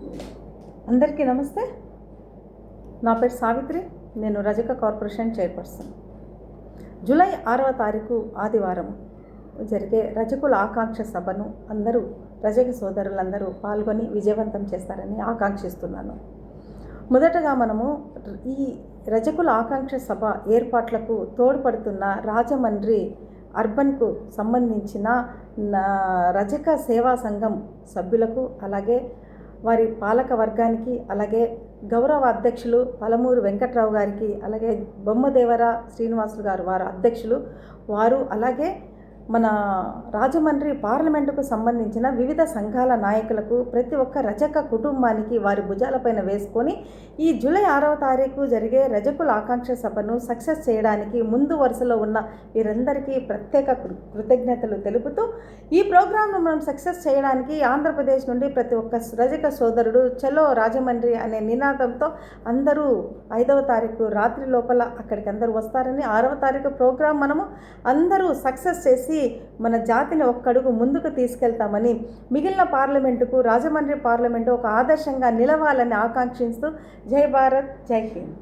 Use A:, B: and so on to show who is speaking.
A: అందరికీ నమస్తే. నా పేరు సావిత్రి. నేను రజక కార్పొరేషన్ చైర్పర్సన్. జూలై ఆరవ తారీఖు ఆదివారం జరిగే రజకుల ఆకాంక్ష సభను అందరూ రజక సోదరులందరూ పాల్గొని విజయవంతం చేస్తారని ఆకాంక్షిస్తున్నాను. మొదటగా మనము ఈ రజకుల ఆకాంక్ష సభ ఏర్పాట్లకు తోడ్పడుతున్న రాజమండ్రి అర్బన్కు సంబంధించిన రజక సేవా సంఘం సభ్యులకు అలాగే వారి పాలక వర్గానికి అలాగే గౌరవ అధ్యక్షులు పలమూరు వెంకట్రావు గారికి అలాగే బొమ్మదేవర శ్రీనివాసులు గారు వారు అధ్యక్షులు వారు అలాగే మన రాజమండ్రి పార్లమెంటుకు సంబంధించిన వివిధ సంఘాల నాయకులకు ప్రతి ఒక్క రజక కుటుంబానికి వారి భుజాలపైన వేసుకొని ఈ జూలై ఆరవ తారీఖు జరిగే రజకుల ఆకాంక్ష సభను సక్సెస్ చేయడానికి ముందు వరుసలో ఉన్న వీరందరికీ ప్రత్యేక కృ- కృతజ్ఞతలు తెలుపుతూ ఈ ప్రోగ్రాంను మనం సక్సెస్ చేయడానికి ఆంధ్రప్రదేశ్ నుండి ప్రతి ఒక్క రజక సోదరుడు చలో రాజమండ్రి అనే నినాదంతో అందరూ ఐదవ తారీఖు రాత్రి లోపల అక్కడికి అందరూ వస్తారని ఆరవ తారీఖు ప్రోగ్రాం మనము అందరూ సక్సెస్ చేసి చేసి మన జాతిని ఒక్కడుగు ముందుకు తీసుకెళ్తామని మిగిలిన పార్లమెంటుకు రాజమండ్రి పార్లమెంటు ఒక ఆదర్శంగా నిలవాలని ఆకాంక్షిస్తూ జై భారత్ జై హింద్.